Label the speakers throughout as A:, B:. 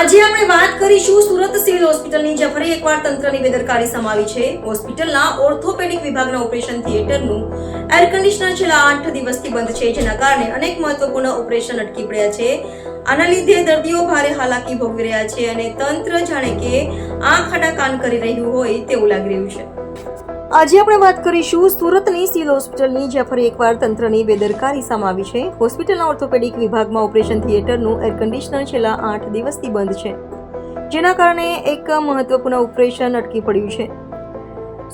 A: આજે આપણે વાત કરીશું સુરત સિવિલ હોસ્પિટલની, જ્યાં ફરી એકવાર તંત્રની બેદરકારી સમાવી છે. હોસ્પિટલના ઓર્થોપેડિક વિભાગના ઓપરેશન થિયેટરનું એર કન્ડિશનર છેલ્લા આઠ દિવસથી બંધ છે, જેના કારણે અનેક મહત્વપૂર્ણ ઓપરેશન અટકી પડ્યા છે. આના લીધે દર્દીઓ ભારે હાલાકી ભોગવી રહ્યા છે અને તંત્ર જાણે કે આંખ આડા કાન કરી રહ્યું હોય તેવું લાગી રહ્યું છે. આજે આપણે વાત કરીશું સુરતની સિવિલ હોસ્પિટલની, જ્યાં ફરી એકવાર તંત્રની બેદરકારી સામાવી છે. હોસ્પિટલના ઓર્થોપેડિક વિભાગમાં ઓપરેશન થિયેટરનું એર કન્ડિશનર છેલ્લા આઠ દિવસથી બંધ છે, જેના કારણે એક મહત્વપૂર્ણ ઓપરેશન અટકી પડ્યું છે.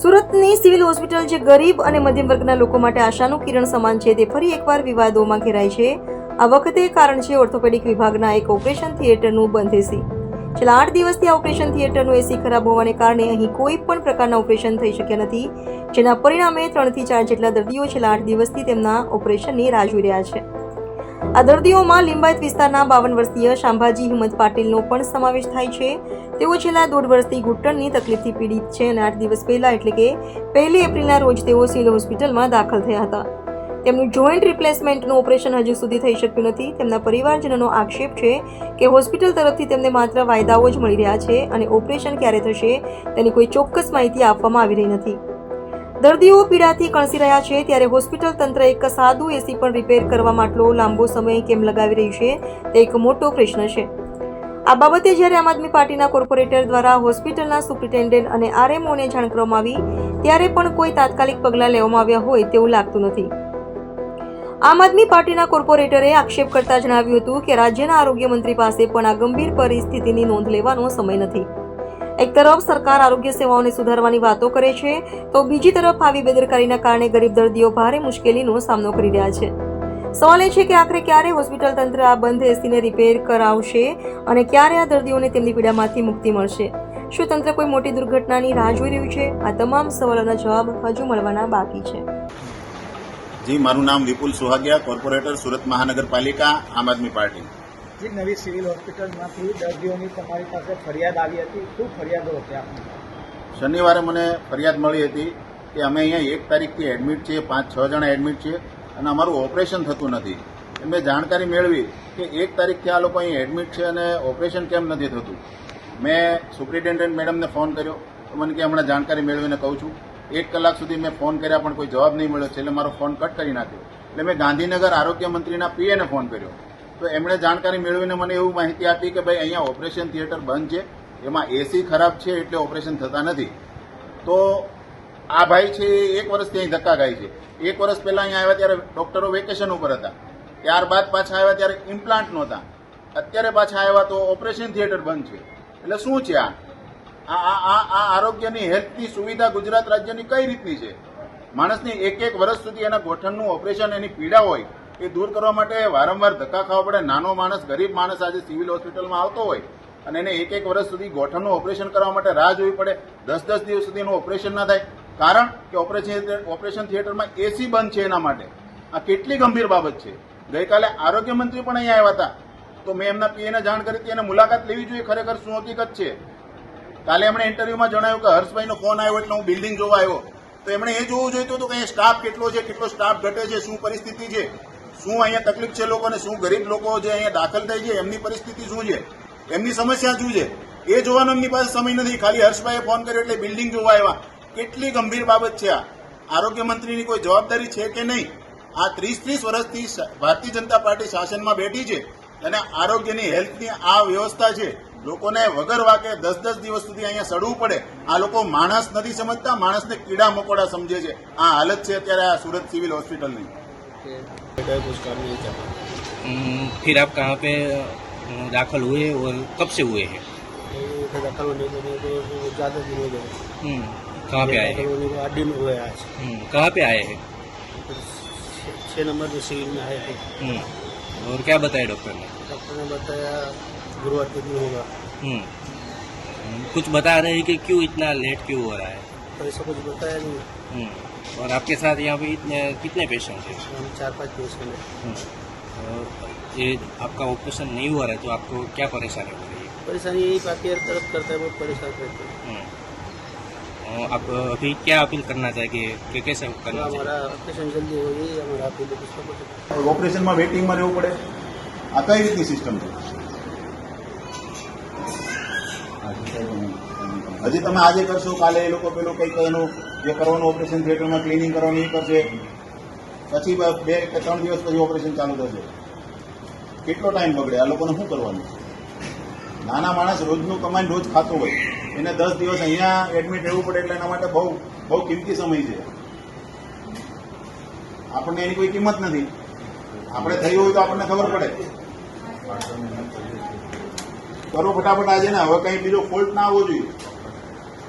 A: સુરતની સિવિલ હોસ્પિટલ જે ગરીબ અને મધ્યમ વર્ગના લોકો માટે આશાનું કિરણ સમાન છે, તે ફરી એકવાર વિવાદોમાં ઘેરાય છે. આ વખતે કારણ છે ઓર્થોપેડિક વિભાગના એક ઓપરેશન થિયેટરનું બંધ એસી છેલ્લા આઠ દિવસથી આ ઓપરેશન થિયેટરનું એસી ખરાબ હોવાને કારણે અહીં કોઈ પણ પ્રકારના ઓપરેશન થઈ શક્યા નથી, જેના પરિણામે ત્રણથી ચાર જેટલા દર્દીઓ છેલ્લા આઠ દિવસથી તેમના ઓપરેશનની રાહ જોઈ રહ્યા છે. આ દર્દીઓમાં લિંબાયત વિસ્તારના બાવન વર્ષીય શાંભાજી હિંમત પાટીલનો પણ સમાવેશ થાય છે. તેઓ છેલ્લા દોઢ વર્ષથી ઘૂંટણની તકલીફથી પીડિત છે અને આઠ દિવસ પહેલા એટલે કે પહેલી એપ્રિલના રોજ તેઓ સિવિલ હોસ્પિટલમાં દાખલ થયા હતા. તેમનું જોઈન્ટ રિપ્લેસમેન્ટનું ઓપરેશન હજુ સુધી થઈ શક્યું નથી. તેમના પરિવારજનોનો આક્ષેપ છે કે હોસ્પિટલ તરફથી તેમને માત્ર વાયદાઓ જ મળી રહ્યા છે અને ઓપરેશન ક્યારે થશે તેની કોઈ ચોક્કસ માહિતી આપવામાં આવી રહી નથી. દર્દીઓ પીડાથી કણસી રહ્યા છે ત્યારે હોસ્પિટલ તંત્ર એક સાદું એસી પણ રિપેર કરવામાં આટલો લાંબો સમય કેમ લગાવી રહ્યું છે તે એક મોટો પ્રશ્ન છે. આ બાબતે જ્યારે આમ આદમી પાર્ટીના કોર્પોરેટર દ્વારા હોસ્પિટલના સુપ્રિન્ટેન્ડન્ટ અને આરએમઓને જાણ કરવામાં આવી, ત્યારે પણ કોઈ તાત્કાલિક પગલાં લેવામાં આવ્યા હોય તેવું લાગતું નથી. આમ આદમી પાર્ટીના કોર્પોરેટરે આક્ષેપ કરતા જણાવ્યું હતું કે રાજ્યના આરોગ્ય મંત્રી પાસે પણ આ ગંભીર પરિસ્થિતિની નોંધ લેવાનો સમય નથી. એક તરફ સરકાર આરોગ્ય સેવાઓને સુધારવાની વાતો કરે છે, તો બીજી તરફ આવી બેદરકારીના કારણે ગરીબ દર્દીઓ ભારે મુશ્કેલીનો સામનો કરી રહ્યા છે. સવાલ એ છે કે આખરે ક્યારે હોસ્પિટલ તંત્ર આ બંધ એસીને રિપેર કરાવશે અને ક્યારે આ દર્દીઓને તેમની પીડામાંથી મુક્તિ મળશે? શું તંત્ર કોઈ મોટી દુર્ઘટનાની રાહ જોઈ રહ્યું છે? આ તમામ સવાલોના જવાબ હજુ મળવાના બાકી છે.
B: જી મારું નામ વિપુલ સુહાગિયા કોર્પોરેટર સુરત મહાનગરપાલિકા આમ આદમી પાર્ટી.
C: જી નવી સિવિલ હોસ્પિટલમાંથી દર્દીઓની તમારી પાસે ફરિયાદ આવી હતી. શું ફરિયાદો હતી આપની?
B: શનિવારે મને ફરિયાદ મળી હતી કે અમે અહીંયા એક તારીખથી એડમિટ છીએ પાંચ છ જણા એડમિટ છીએ અને અમારું ઓપરેશન થતું નથી. મેં જાણકારી મેળવી કે એક તારીખથી આ લોકો અહીં એડમિટ છે અને ઓપરેશન કેમ નથી થતું. મેં સુપ્રિન્ટેન્ડન્ટ મેડમને ફોન કર્યો. તો મને કે હમણાં જાણકારી મેળવીને કહું છું. એક કલાક સુધી મેં ફોન કર્યા, પણ કોઈ જવાબ નહીં મળ્યો. છેલ્લે મારો ફોન કટ કરી નાખ્યો. એટલે મેં ગાંધીનગર આરોગ્ય મંત્રીના પીએને ફોન કર્યો. તો એમણે જાણકારી મેળવીને મને એવું માહિતી આપી કે ભાઈ, અહીંયા ઓપરેશન થિયેટર બંધ છે. એમાં એસી ખરાબ છે એટલે ઓપરેશન થતા નથી. તો આ ભાઈ છે એક વર્ષથી અહીં ધક્કા ખાય છે. એક વર્ષ પહેલા અહીંયા આવ્યા ત્યારે ડોક્ટરો વેકેશન ઉપર હતા. ત્યારબાદ પાછા આવ્યા ત્યારે ઇમ્પ્લાન્ટ નહોતા. અત્યારે પાછા આવ્યા તો ઓપરેશન થિયેટર બંધ છે. એટલે શું છે આ? આ આ, આ- આરોગ્યની હેલ્થની સુવિધા ગુજરાત રાજ્યની કઈ રીતની છે? માણસની એક એક વર્ષ સુધી એના ગોઠણનું ઓપરેશન, એની પીડા હોય, એ દૂર કરવા માટે વારંવાર ધક્કા ખાવા પડે. નાનો માણસ, ગરીબ માણસ આજે સિવિલ હોસ્પિટલમાં આવતો હોય અને એને એક એક વર્ષ સુધી ગોઠણનું ઓપરેશન કરવા માટે રાહ જોવી પડે. દસ દસ દિવસ સુધી એનું ઓપરેશન ના થાય. કારણ કે ઓપરેશન ઓપરેશન થિયેટરમાં એસી બંધ છે એના માટે. આ કેટલી ગંભીર બાબત છે. ગઈકાલે આરોગ્ય મંત્રી પણ અહીંયા આવ્યા હતા. તો મેં એમના પીએને જાણ કરી હતી. એને મુલાકાત લેવી જોઈએ. ખરેખર શું હકીકત છે? કાલે એમણે ઇન્ટરવ્યુમાં જણાવ્યું કે હર્ષભાઈનો ફોન આવ્યો એટલે હું બિલ્ડિંગ જોવા આવ્યો. તો એમણે એ જોવું જોઈતું હતું કે અહીંયા સ્ટાફ કેટલો છે, કેટલો સ્ટાફ ઘટે છે, શું પરિસ્થિતિ છે, શું અહીંયા તકલીફ છે લોકોને, શું ગરીબ લોકો જે અહીંયા દાખલ થાય છે, એમની પરિસ્થિતિ શું છે, એમની સમસ્યા શું છે? એ જોવાનો એમની પાસે સમય નથી. ખાલી હર્ષભાઈએ ફોન કર્યો એટલે બિલ્ડિંગ જોવા આવ્યા. કેટલી ગંભીર બાબત છે આ. આરોગ્ય મંત્રીની કોઈ જવાબદારી છે કે નહીં? આ ત્રીસ ત્રીસ વર્ષથી ભારતીય જનતા પાર્ટી શાસનમાં બેઠી છે અને આરોગ્યની હેલ્થની આ વ્યવસ્થા છે. લોકોને વગર વાકે દસ દસ દિવસ સુધી અહીંયા સડવું પડે આ લોકો માણસ નથી સમજતા માણસને કીડા મકોડા સમજે છે આ હાલત છે અત્યારે આ સુરત સિવિલ હોસ્પિટલની
D: हम्म, फिर आप कहाँ पे अ, दाखिल हुए और कब से हुए हैं
C: दाखिल होने को मेरे को ज़्यादा दिन हो गए
D: हम्म, कहाँ पे आए
C: दाखिल
D: हैं
C: होने को आठ दिन हुए आज
D: हम्म, कहाँ पे आए हैं
C: फिर छः- छः नंबर के सिविल में आए थे
D: हम्म, और क्या बताया डॉक्टर ने
C: डॉक्टर ने बताया गुरुवार के दिन होगा
D: हम्म, हम्म, कुछ बता रहे हैं कि क्यों इतना लेट क्यों हो रहा है
C: तो ऐसा कुछ बताया नहीं
D: हम्म, और आपके साथ यहाँ पे इतने कितने पेशेंट हैं
C: हम चार पाँच पेशेंट हैं
D: हम्म, और ये आपका ऑपरेशन नहीं हुआ है तो आपको क्या परेशानी हो रही है
C: परेशानी यही काफी हर तरफ करता है बहुत परेशान रहते हैं
D: हम्म, और आप अभी क्या अपील करना चाहिए कि कैसे
C: तो
D: करना चाहिए
C: हमारा ऑपरेशन जल्दी हो यही हमारा अपील है दूसरा कुछ
B: ઓપરેશનમાં વેઇટિંગમાં રહેવું પડે આ કઈ રીતની સિસ્ટમ છે હજી તમે આજે કરશો, કાલે એ લોકો પેલું કંઈક એનું જે કરવાનું ઓપરેશન થિયેટરમાં ક્લિનિંગ કરવાનું એ કરશે. પછી બ- કે ત્રણ દિવસ પછી ઓપરેશન ચાલુ થશે. કેટલો ટાઈમ બગડે? આ લોકોને શું કરવાનું? નાના માણસ રોજનું કમાઈને રોજ ખાતો હોય. એને દસ દિવસ અહીંયા એડમિટ રહેવું પડે એટલે એના માટે બહુ બહુ કિંમતી સમય છે. આપણને એની કોઈ કિંમત નથી. આપણે થયું હોય તો આપણને ખબર પડે. કરો ફટાફટ આજે ને હવે કંઈ બીજો ફોલ્ટ ના આવવો જોઈએ.